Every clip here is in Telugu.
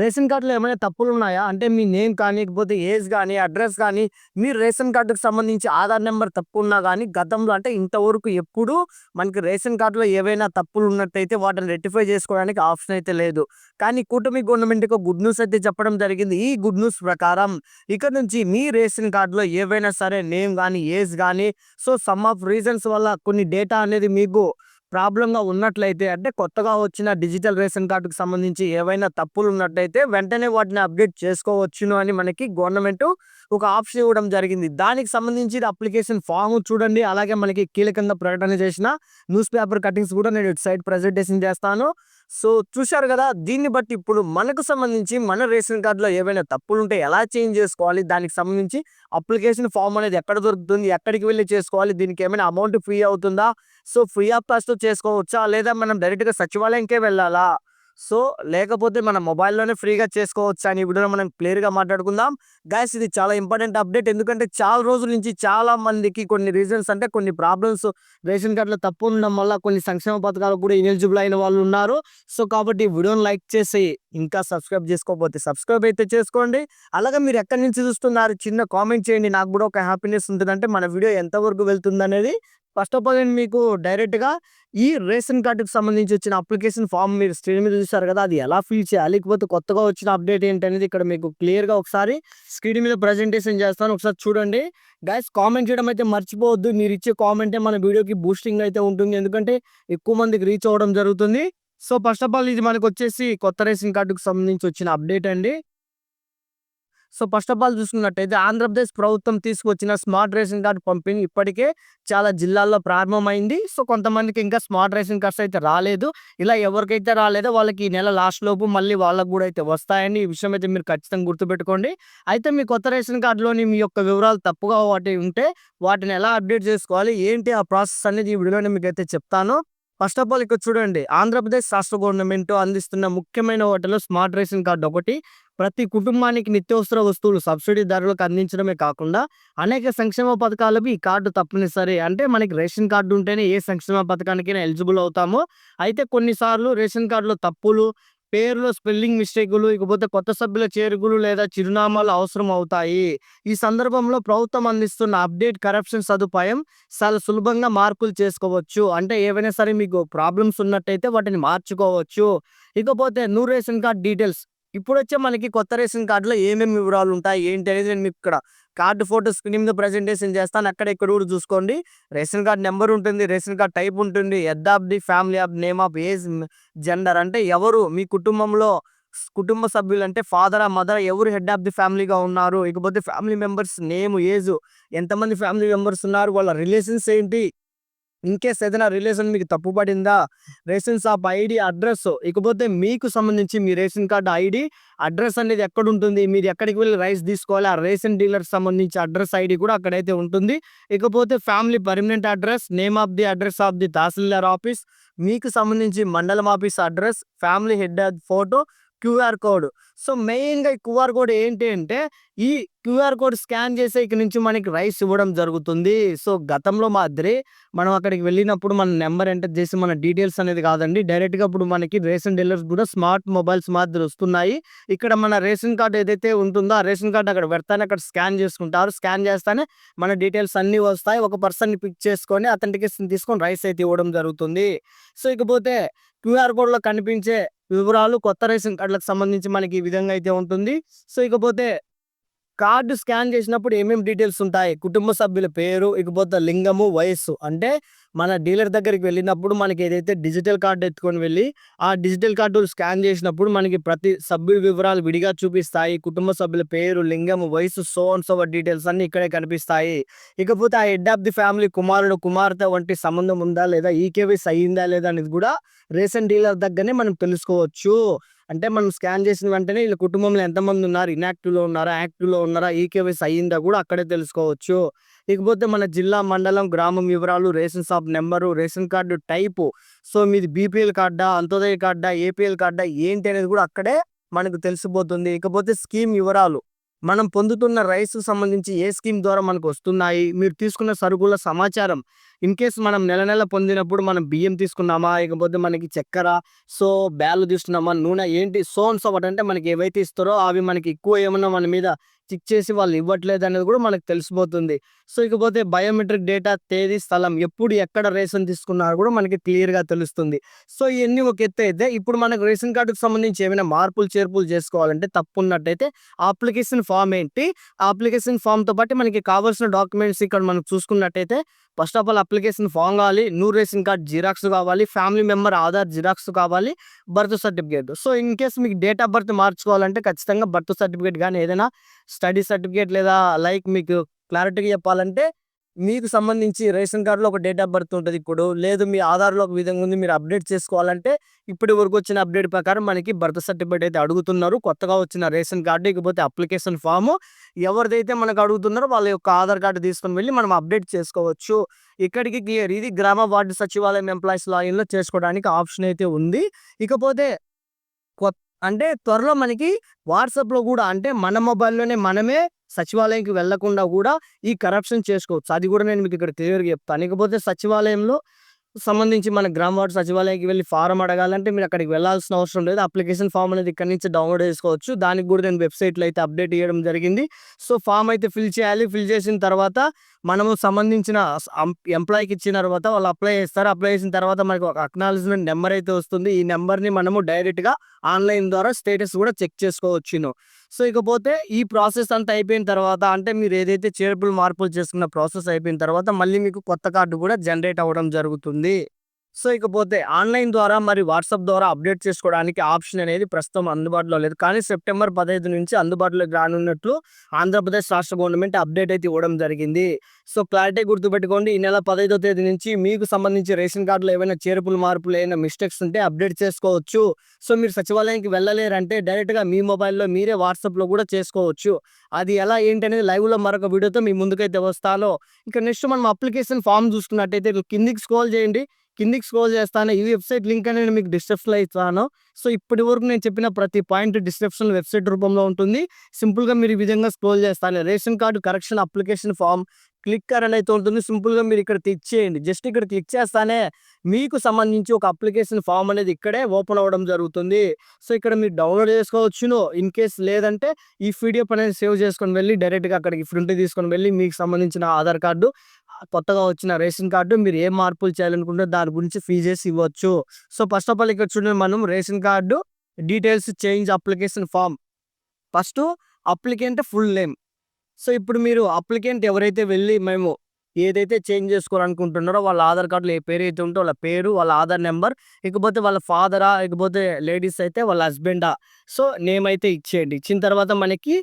రేషన్ కార్డులో ఏమైనా తప్పులు ఉన్నాయా? అంటే మీ నేమ్ కానీ, లేకపోతే ఏజ్ కానీ అడ్రస్ కానీ మీ రేషన్ కార్డుకు సంబంధించి ఆధార్ నెంబర్ తప్పు ఉన్నా కానీ గతంలో అంటే ఇంతవరకు ఎప్పుడూ మనకి రేషన్ కార్డులో ఏవైనా తప్పులు ఉన్నట్టయితే వాటిని రెక్టిఫై చేసుకోవడానికి ఆప్షన్ అయితే లేదు. కానీ కూటమి గవర్నమెంట్ ఒక గుడ్ న్యూస్ అయితే చెప్పడం జరిగింది. ఈ గుడ్ న్యూస్ ప్రకారం ఇక్కడ నుంచి మీ రేషన్ కార్డులో ఏవైనా సరే నేమ్ కానీ ఏజ్ కానీ సో సమ్ ఆఫ్ రీజన్స్ వల్ల కొన్ని డేటా అనేది మీకు ప్రాబ్లంగా ఉన్నట్లయితే అంటే కొత్తగా వచ్చిన డిజిటల్ రేషన్ కార్డుకు సంబంధించి ఏవైనా తప్పులు ఉన్నట్టయితే వెంటనే వాటిని అప్‌డేట్ చేసుకోవచ్చును అని మనకి గవర్నమెంట్ ఒక ఆప్షన్ ఇవ్వడం జరిగింది. దానికి సంబంధించిన అప్లికేషన్ ఫామ్ చూడండి. అలాగే మనకి కీలకంగా ప్రకటన చేసిన న్యూస్ పేపర్ కటింగ్స్ కూడా నేను ఇటు సైడ్ ప్రెజెంటేషన్ చేస్తాను. సో చూశారు కదా దీన్ని బట్టి ఇప్పుడు మనకు సంబంధించి మన రేషన్ కార్డులో ఏవైనా తప్పులుంటే ఎలా చేంజ్ చేసుకోవాలి? దానికి సంబంధించి అప్లికేషన్ ఫామ్ అనేది ఎక్కడ దొరుకుతుంది? ఎక్కడికి వెళ్ళి చేసుకోవాలి? దీనికి ఏమైనా అమౌంట్ ఫ్రీ అవుతుందా? సో ఫ్రీ ఆఫ్ కాస్ట్‌తో చేసుకోవచ్చా? లేదా మనం డైరెక్ట్‌గా సచివాలయంకే వెళ్ళాలా? సో లేకపోతే మన మొబైల్‌లోనే ఫ్రీగా చేసుకోవచ్చు అని వీడియోలో మనం క్లియర్‌గా మాట్లాడుకుందాం. గైస్ ఇది చాలా ఇంపార్టెంట్ అప్డేట్. ఎందుకంటే చాలా రోజుల నుంచి చాలా మందికి కొన్ని రీజన్స్ అంటే కొన్ని ప్రాబ్లమ్స్ రేషన్ కార్డ్‌లో తప్పు ఉండడం వల్ల కొన్ని సంక్షేమ పథకాలు కూడా ఎలిజిబుల్ అయిన వాళ్ళు ఉన్నారు. సో కాబట్టి వీడియోని లైక్ చేసి ఇంకా సబ్స్క్రైబ్ చేసుకోకపోతే సబ్స్క్రైబ్ అయితే చేసుకోండి. అలాగే మీరు ఎక్కడి నుంచి చూస్తున్నారు చిన్న కామెంట్ చేయండి. నాకు కూడా ఒక హ్యాపీనెస్ ఉంటుందంటే అంటే మన వీడియో ఎంతవరకు వెళ్తుందనేది. ఫస్ట్ ఆఫ్ ఆల్ నేను మీకు డైరెక్ట్‌గా ఈ రేషన్ కార్డుకి సంబంధించి వచ్చిన అప్లికేషన్ ఫామ్ మీరు స్క్రీన్ మీద చూసారు కదా! అది ఎలా ఫిల్ చేయాలి? లేకపోతే కొత్తగా వచ్చిన అప్డేట్ ఏంటనేది ఇక్కడ మీకు క్లియర్‌గా ఒకసారి స్క్రీన్ మీద ప్రెజెంటేషన్ చేస్తాను. ఒకసారి చూడండి. గైస్ కామెంట్ చేయడం అయితే మర్చిపోవద్దు. మీరు ఇచ్చే కామెంటే మన వీడియోకి బూస్టింగ్ అయితే ఉంటుంది. ఎందుకంటే ఎక్కువ మందికి రీచ్ అవ్వడం జరుగుతుంది. సో ఫస్ట్ ఆఫ్ ఆల్ ఇది మనకొచ్చేసి కొత్త రేషన్ కార్డుకు సంబంధించి వచ్చిన అప్డేట్ అండి. సో ఫస్ట్ ఆఫ్ ఆల్ చూసుకున్నట్టయితే ఆంధ్రప్రదేశ్ ప్రభుత్వం తీసుకొచ్చిన స్మార్ట్ రేషన్ కార్డ్ పంపిణీ ఇప్పటికే చాలా జిల్లాల్లో ప్రారంభమైంది. సో కొంతమందికి ఇంకా స్మార్ట్ రేషన్ కార్డ్స్ అయితే రాలేదు. ఇలా ఎవరికైతే రాలేదో వాళ్ళకి ఈ నెల లాస్ట్ లోపు మళ్ళీ వాళ్ళకు కూడా అయితే వస్తాయని ఈ విషయం అయితే మీరు ఖచ్చితంగా గుర్తుపెట్టుకోండి. అయితే మీ కొత్త రేషన్ కార్డులోని మీ యొక్క వివరాలు తప్పుగా వాటి ఉంటే వాటిని ఎలా అప్డేట్ చేసుకోవాలి? ఏంటి ఆ ప్రాసెస్ అనేది ఈ వీడియోలో అయితే చెప్తాను. ఫస్ట్ ఆఫ్ ఆల్ ఇక్కడ చూడండి. ఆంధ్రప్రదేశ్ రాష్ట్ర గవర్నమెంట్ అందిస్తున్న ముఖ్యమైన వాటిలో స్మార్ట్ రేషన్ కార్డు ఒకటి. ప్రతి కుటుంబానికి నిత్యావసర వస్తువులు సబ్సిడీ ధరలకు అందించడమే కాకుండా అనేక సంక్షేమ పథకాలకు ఈ కార్డు తప్పనిసరి. అంటే మనకి రేషన్ కార్డు ఉంటేనే ఏ సంక్షేమ పథకానికైనా ఎలిజిబుల్ అవుతాము. అయితే కొన్నిసార్లు రేషన్ కార్డులో తప్పులు, పేరులో స్పెల్లింగ్ మిస్టేకులు, ఇకపోతే కొత్త సభ్యుల చేరుకులు లేదా చిరునామాలు అవసరం అవుతాయి. ఈ సందర్భంలో ప్రభుత్వం అందిస్తున్న అప్డేట్ కరప్షన్ సదుపాయం చాలా సులభంగా మార్పులు చేసుకోవచ్చు. అంటే ఏవైనా సరే మీకు ప్రాబ్లమ్స్ ఉన్నట్టయితే వాటిని మార్చుకోవచ్చు. ఇకపోతే న్యూ రేషన్ కార్డ్ డీటెయిల్స్ ఇప్పుడొచ్చే మనకి కొత్త రేషన్ కార్డులో ఏమేమి వివరాలు ఉంటాయి? ఏంటి అనేది నేను మీకు ఇక్కడ కార్డు ఫోటో స్క్రీన్ మీద ప్రెజెంటేషన్ చేస్తాను. అక్కడ ఇక్కడ కూడా చూసుకోండి. రేషన్ కార్డ్ నెంబర్ ఉంటుంది. రేషన్ కార్డ్ టైప్ ఉంటుంది. Head of the family of name of age gender అంటే ఎవరు మీ కుటుంబంలో కుటుంబ సభ్యులు అంటే ఫాదర్ మదర్ ఎవరు హెడ్ ఆఫ్ ది ఫ్యామిలీగా ఉన్నారు? ఇకపోతే ఫ్యామిలీ మెంబర్స్ నేమ్, ఏజ్ ఎంతమంది ఫ్యామిలీ మెంబర్స్ ఉన్నారు? వాళ్ళ రిలేషన్స్ ఏంటి? ఇన్‌కేస్ ఏదైనా రిలేషన్ మీకు తప్పు పడిందా? రేషన్ షాప్ ఐడి అడ్రస్ ఇకపోతే మీకు సంబంధించి మీ రేషన్ కార్డ్ ఐడి అడ్రస్ అనేది ఎక్కడుంటుంది? మీరు ఎక్కడికి వెళ్ళి రైస్ తీసుకోవాలి? ఆ రేషన్ డీలర్‌కి సంబంధించి అడ్రస్ ఐడి కూడా అక్కడైతే ఉంటుంది. ఇకపోతే family permanent address name of the address of the tahsildar office, మీకు సంబంధించి మండలం office address family head photo, QR code. So మెయిన్‌గా ఈ క్యూఆర్ కోడ్ ఏంటి అంటే ఈ క్యూఆర్ కోడ్ స్కాన్ చేసే ఇక నుంచి మనకి రైస్ ఇవ్వడం జరుగుతుంది. సో గతంలో మాదిరి మనం అక్కడికి వెళ్ళినప్పుడు మన నెంబర్ ఎంటర్ చేసి మన డీటెయిల్స్ అనేది కాదండి. డైరెక్ట్‌గా ఇప్పుడు మనకి రేషన్ డీలర్స్ కూడా స్మార్ట్ మొబైల్స్ మాదిరి వస్తున్నాయి. ఇక్కడ మన రేషన్ కార్డ్ ఏదైతే ఉంటుందో ఆ రేషన్ కార్డ్ అక్కడ పెడతానే అక్కడ స్కాన్ చేసుకుంటారు. స్కాన్ చేస్తానే మన డీటెయిల్స్ అన్నీ వస్తాయి. ఒక పర్సన్‌ని పిక్ చేసుకొని అథెంటికేషన్ తీసుకొని రైస్ అయితే ఇవ్వడం జరుగుతుంది. సో ఇకపోతే క్యూఆర్ కోడ్‌లో కనిపించే వివరాలు కొత్త రేషన్ కార్డులకు సంబంధించి మనకి ఈ విధంగా అయితే ఉంటుంది. సో ఇకపోతే కార్డు స్కాన్ చేసినప్పుడు ఏమేమి డీటెయిల్స్ ఉంటాయి? కుటుంబ సభ్యుల పేరు, ఇకపోతే లింగము, వయస్సు. అంటే మన డీలర్ దగ్గరికి వెళ్ళినప్పుడు మనకి ఏదైతే డిజిటల్ కార్డు ఎత్తుకొని వెళ్ళి ఆ డిజిటల్ కార్డు స్కాన్ చేసినప్పుడు మనకి ప్రతి సభ్యుల వివరాలు విడిగా చూపిస్తాయి. కుటుంబ సభ్యుల పేరు, లింగము, వయస్సు సోన్ అండ్ సో డీటెయిల్స్ అన్నీ ఇక్కడే కనిపిస్తాయి. ఇకపోతే ఆ హెడ్ ఆఫ్ ది ఫ్యామిలీ కుమారుడు, కుమార్తె వంటి సంబంధం ఉందా? లేదా? ఈకేవైసీ అయ్యిందా లేదా? అనేది కూడా రేషన్ డీలర్ దగ్గరనే మనం తెలుసుకోవచ్చు. అంటే మనం స్కాన్ చేసిన వెంటనే వీళ్ళ కుటుంబంలో ఎంతమంది ఉన్నారు? ఇన్యాక్టివ్లో ఉన్నారా? యాక్టివ్‌లో ఉన్నారా? ఈకేవైసీ అయిందా కూడా అక్కడే తెలుసుకోవచ్చు. ఇకపోతే మన జిల్లా, మండలం, గ్రామం వివరాలు, ration shop number ration card type. So మీది బీపీఎల్ కార్డా? అంత్యోదయ కార్డా? ఏపీఎల్ కార్డా? ఏంటి అనేది కూడా అక్కడే మనకు తెలిసిపోతుంది. ఇకపోతే స్కీమ్ వివరాలు. మనం పొందుతున్న రైస్కు సంబంధించి ఏ స్కీమ్ ద్వారా మనకు వస్తున్నాయి? మీరు తీసుకున్న సరుకుల సమాచారం. ఇన్ కేస్ మనం నెల నెల పొందినప్పుడు మనం బియ్యం తీసుకున్నామా? ఇకపోతే మనకి చక్కెర సో బ్యాలు తీసుకున్నామా? నూనె ఏంటి? సోన్స్ అండ్ అంటే మనకి ఏవైతే ఇస్తారో అవి మనకి ఎక్కువ ఏమన్నా మన మీద చెక్ చేసి వాళ్ళు ఇవ్వట్లేదు అనేది కూడా మనకు తెలిసిపోతుంది. సో ఇకపోతే బయోమెట్రిక్ డేటా తేదీ స్థలం ఎప్పుడు ఎక్కడ రేషన్ తీసుకున్నారు కూడా మనకి క్లియర్గా తెలుస్తుంది. సో ఇవన్నీ ఒక ఎత్తు అయితే ఇప్పుడు మనకు రేషన్ కార్డుకు సంబంధించి ఏమైనా మార్పులు చేర్పులు చేసుకోవాలంటే తప్పు ఉన్నట్టయితే అప్లికేషన్ ఫామ్ ఏంటి? ఆ అప్లికేషన్ ఫామ్తో పాటు మనకి కావాల్సిన డాక్యుమెంట్స్ ఇక్కడ మనం చూసుకున్నట్టయితే first of all application form కావాలి న్యూ రేషన్ కార్డ్ జిరాక్స్ కావాలి ఫ్యామిలీ మెంబర్ ఆధార్ జిరాక్స్ కావాలి birth certificate. So in case మీకు డేట్ ఆఫ్ బర్త్ మార్చుకోవాలంటే ఖచ్చితంగా బర్త్ సర్టిఫికేట్ కానీ ఏదైనా స్టడీ సర్టిఫికేట్ లేదా లైక్ మీకు క్లారిటీగా చెప్పాలంటే మీకు సంబంధించి రేషన్ కార్డులో ఒక డేట్ ఆఫ్ బర్త్ ఉంటుంది ఇప్పుడు. లేదు మీ ఆధార్లో ఒక విధంగా ఉంది మీరు అప్డేట్ చేసుకోవాలంటే ఇప్పటి వరకు వచ్చిన అప్డేట్ ప్రకారం మనకి బర్త్ సర్టిఫికేట్ అయితే అడుగుతున్నారు. కొత్తగా వచ్చిన రేషన్ కార్డు ఇకపోతే అప్లికేషన్ ఫామ్. ఎవరిదైతే మనకు అడుగుతున్నారో వాళ్ళ యొక్క ఆధార్ కార్డు తీసుకొని వెళ్ళి మనం అప్డేట్ చేసుకోవచ్చు. ఇక్కడికి క్లియర్. ఇది గ్రామ వార్డు సచివాలయం ఎంప్లాయీస్ లాగిన్లో చేసుకోవడానికి ఆప్షన్ అయితే ఉంది. ఇకపోతే కొత్త అంటే త్వరలో మనకి వాట్సాప్లో కూడా అంటే మన మొబైల్లోనే మనమే సచివాలయంకి వెళ్ళకుండా కూడా ఈ కరప్షన్ చేసుకోవచ్చు. అది కూడా నేను మీకు ఇక్కడ క్లియర్గా చెప్తాను ఇకపోతే సచివాలయంలో సంబంధించి మన గ్రామ వార్డు సచివాలయానికి వెళ్ళి ఫారం అడగాలంటే మీరు అక్కడికి వెళ్ళాల్సిన అవసరం లేదు. అప్లికేషన్ ఫామ్ అనేది ఇక్కడ నుంచి డౌన్లోడ్ చేసుకోవచ్చు. దానికి కూడా నేను వెబ్సైట్లో అయితే అప్డేట్ చేయడం జరిగింది. సో ఫామ్ అయితే ఫిల్ చేయాలి. ఫిల్ చేసిన తర్వాత మనము సంబంధించిన ఎంప్లాయీకి ఇచ్చిన తర్వాత వాళ్ళు అప్లై చేస్తారు. అప్లై చేసిన తర్వాత మనకు ఒక అక్నాలజ్మెంట్ నెంబర్ అయితే వస్తుంది. ఈ నెంబర్ని మనము డైరెక్ట్గా ఆన్లైన్ ద్వారా స్టేటస్ కూడా చెక్ చేసుకోవచ్చును. సో ఇకపోతే ఈ ప్రాసెస్ అంతా అయిపోయిన తర్వాత అంటే మీరు ఏదైతే చేర్పులు మార్పులు చేసుకున్న ప్రాసెస్ అయిపోయిన తర్వాత మళ్ళీ మీకు కొత్త కార్డు కూడా జనరేట్ అవ్వడం జరుగుతుంది. సో ఇకపోతే ఆన్లైన్ ద్వారా మరి వాట్సాప్ ద్వారా అప్డేట్ చేసుకోవడానికి ఆప్షన్ అనేది ప్రస్తుతం అందుబాటులో లేదు. కానీ సెప్టెంబర్ పదహైదు నుంచి అందుబాటులోకి రానున్నట్లు ఆంధ్రప్రదేశ్ రాష్ట్ర గవర్నమెంట్ అప్డేట్ అయితే ఇవ్వడం జరిగింది. సో క్లారిటీ గుర్తుపెట్టుకోండి. ఈ నెల పదహైదో తేదీ నుంచి మీకు సంబంధించి రేషన్ కార్డులో ఏమైనా చేర్పులు మార్పులు ఏమైనా మిస్టేక్స్ ఉంటే అప్డేట్ చేసుకోవచ్చు. సో మీరు సచివాలయానికి వెళ్ళలేరంటే డైరెక్ట్గా మీ మొబైల్లో మీరే వాట్సాప్లో కూడా చేసుకోవచ్చు. అది ఎలా ఏంటి అనేది లైవ్లో మరొక వీడియోతో మీ ముందుకైతే వస్తాలో ఇక నెక్స్ట్ మనం అప్లికేషన్ ఫామ్ చూసుకున్నట్టయితే కిందికి స్క్రోల్ చేయండి. కిందికి స్క్రోల్ చేస్తాను ఈ వెబ్సైట్ లింక్ అనేది మీకు డిస్క్రిప్షన్లో ఇస్తాను. సో ఇప్పటి వరకు నేను చెప్పిన ప్రతి పాయింట్ డిస్క్రిప్షన్ వెబ్సైట్ రూపంలో ఉంటుంది. సింపుల్గా మీరు ఈ విధంగా స్క్రోల్ చేస్తాను. Ration card correction application form click అని అయితే ఉంటుంది. సింపుల్గా మీరు ఇక్కడ క్లిక్ చేయండి. జస్ట్ ఇక్కడ క్లిక్ చేస్తానే మీకు సంబంధించి ఒక అప్లికేషన్ ఫామ్ అనేది ఇక్కడే ఓపెన్ అవ్వడం జరుగుతుంది. సో ఇక్కడ మీరు డౌన్లోడ్ చేసుకోవచ్చును. ఇన్ కేస్ లేదంటే ఈ పీడిఎఫ్ అనేది సేవ్ చేసుకొని వెళ్ళి డైరెక్ట్గా అక్కడికి ప్రింట్ తీసుకొని వెళ్ళి మీకు సంబంధించిన ఆధార్ కార్డు కొత్తగా వచ్చిన రేషన్ కార్డు మీరు ఏ మార్పులు చేయాలనుకుంటే దాని గురించి ఫీజెస్ ఇవ్వచ్చు. సో ఫస్ట్ ఆఫ్ ఆల్ ఇక్కడ చూడండి మనం ration card details change application form. First applicant full name. So ఇప్పుడు మీరు అప్లికెంట్ ఎవరైతే వెళ్ళి మేము ఏదైతే చేంజ్ చేసుకోవాలనుకుంటున్నారో వాళ్ళ ఆధార్ కార్డులో ఏ పేరు అయితే ఉంటే వాళ్ళ పేరు వాళ్ళ ఆధార్ నెంబర్ ఇకపోతే వాళ్ళ ఫాదరా ఇకపోతే లేడీస్ అయితే వాళ్ళ హస్బెండా. సో నేమ్ అయితే ఇచ్చేయండి. ఇచ్చిన తర్వాత మనకి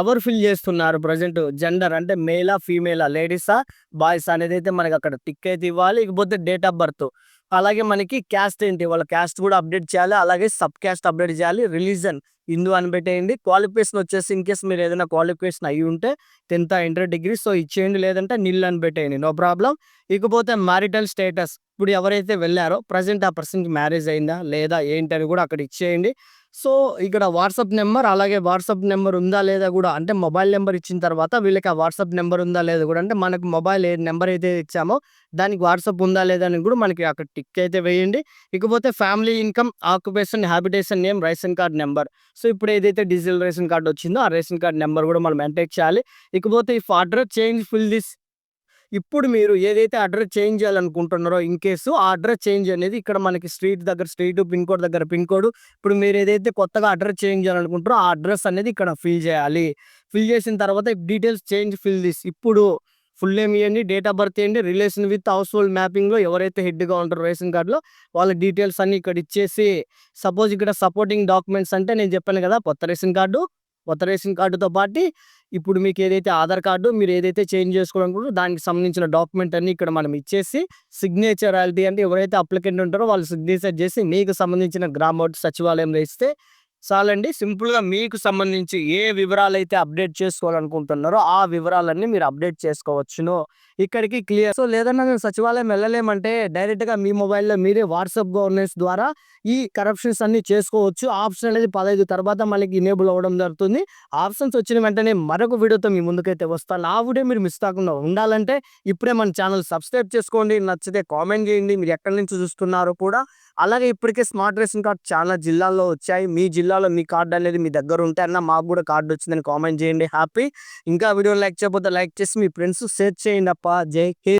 ఎవరు ఫిల్ చేస్తున్నారు ప్రజెంట్? జెండర్ అంటే మేలా ఫీమేలా లేడీసా బాయ్స్ అనేది అయితే మనకి అక్కడ టిక్ అయితే ఇవ్వాలి. ఇకపోతే డేట్ ఆఫ్ బర్త్. అలాగే మనకి క్యాస్ట్ ఏంటి? వాళ్ళ క్యాస్ట్ కూడా అప్డేట్ చేయాలి. అలాగే సబ్ క్యాస్ట్ అప్డేట్ చేయాలి. రిలీజన్ హిందూ అని పెట్టేయండి. క్వాలిఫికేషన్ వచ్చేసి ఇన్ కేస్ మీరు ఏదైనా క్వాలిఫికేషన్ అయ్యి ఉంటే టెన్త్ ఇంటర్ డిగ్రీ సో ఇచ్చేయండి. లేదంటే నిల్ అని పెట్టేయండి. No problem. ఇకపోతే మ్యారిటల్ స్టేటస్ ఇప్పుడు ఎవరైతే వెళ్ళారో ప్రజెంట్ ఆ పర్సన్కి మ్యారేజ్ అయిందా లేదా ఏంటి అని కూడా అక్కడ ఇచ్చేయండి. సో ఇక్కడ వాట్సాప్ నెంబర్ అలాగే వాట్సాప్ నెంబర్ ఉందా లేదా కూడా అంటే మొబైల్ నెంబర్ ఇచ్చిన తర్వాత వీళ్ళకి ఆ వాట్సాప్ నెంబర్ ఉందా లేదా కూడా అంటే మనకు మొబైల్ ఏ నెంబర్ అయితే ఇచ్చామో దానికి వాట్సాప్ ఉందా లేదా అని కూడా మనకి అక్కడ టిక్ అయితే వేయండి. ఇకపోతే family income occupation habitation name ration card number. So ఇప్పుడు ఏదైతే డిజిటల్ రేషన్ కార్డ్ వచ్చిందో ఆ రేషన్ కార్డ్ నెంబర్ కూడా మనం ఎంటర్ చేయాలి. ఇకపోతే if address change full this ఇప్పుడు మీరు ఏదైతే అడ్రస్ చేంజ్ చేయాలనుకుంటున్నారో ఇన్ కేసు ఆ అడ్రస్ చేంజ్ అనేది ఇక్కడ మనకి స్ట్రీట్ దగ్గర స్ట్రీట్ పిన్ కోడ్ దగ్గర పిన్ కోడ్. ఇప్పుడు మీరు ఏదైతే కొత్తగా అడ్రస్ చేంజ్ చేయాలనుకుంటారో ఆ అడ్రస్ అనేది ఇక్కడ ఫిల్ చేయాలి. ఫిల్ చేసిన తర్వాత డీటెయిల్స్ చేంజ్ ఫిల్ దిస్. ఇప్పుడు ఫుల్ నేమ్ ఇవ్వండి డేట్ ఆఫ్ బర్త్ ఇవ్వండి రిలేషన్ విత్ హౌస్ హోల్డ్ మ్యాపింగ్లో ఎవరైతే హెడ్గా ఉంటారో రేషన్ కార్డులో వాళ్ళ డీటెయిల్స్ అన్ని ఇక్కడ ఇచ్చేసి సపోజ్ ఇక్కడ సపోర్టింగ్ డాక్యుమెంట్స్ అంటే నేను చెప్పాను కదా కొత్త రేషన్ కార్డు కొత్త రేషన్ కార్డుతో పాటు ఇప్పుడు మీకు ఏదైతే ఆధార్ కార్డు మీరు ఏదైతే చేంజ్ చేసుకోవాలనుకుంటారో దానికి సంబంధించిన డాక్యుమెంట్ అన్ని ఇక్కడ మనం ఇచ్చేసి సిగ్నేచర్ అంటే ఎవరైతే అప్లికెంట్ ఉంటారో వాళ్ళు సిగ్నేచర్ చేసి మీకు సంబంధించిన గ్రామ సచివాలయంలో ఇస్తే చాలండి సింపుల్‌గా మీకు సంబంధించి ఏ వివరాలు అయితే అప్డేట్ చేసుకోవాలనుకుంటున్నారో, ఆ వివరాలన్నీ మీరు అప్డేట్ చేసుకోవచ్చును. ఇక్కడికి క్లియర్. సో, లేదన్నా మేము సచివాలయం వెళ్ళలేమంటే డైరెక్ట్‌గా మీ మొబైల్‌లో మీరే వాట్సాప్ గవర్నెన్స్ ద్వారా ఈ కరప్షన్స్ అన్నీ చేసుకోవచ్చు. ఆప్షన్ అనేది 15 తర్వాత మనకి ఇనేబుల్ అవ్వడం జరుగుతుంది. ఆప్షన్స్ వచ్చిన వెంటనే మరొక వీడియోతో మీ ముందుకైతే వస్తాను. ఆ వీడియో మీరు మిస్ కాకుండా ఉండాలంటే ఇప్పుడే మన ఛానల్ సబ్స్క్రైబ్ చేసుకోండి. నచ్చితే కామెంట్ చేయండి. మీరు ఎక్కడి నుంచి చూస్తున్నారో కూడా. అలాగే ఇప్పటికే స్మార్ట్ రేషన్ కార్డ్ చాలా జిల్లాల్లో వచ్చాయి. మీ జిల్లాలో మీ కార్డ్ అనేది మీ దగ్గర ఉంటే అన్న మాకు కూడా కార్డు వచ్చిందని కామెంట్ చేయండి. హ్యాపీ. ఇంకా వీడియో లైక్ చేయకపోతే లైక్ చేసి మీ ఫ్రెండ్స్ షేర్ అప్ప జై హింద్.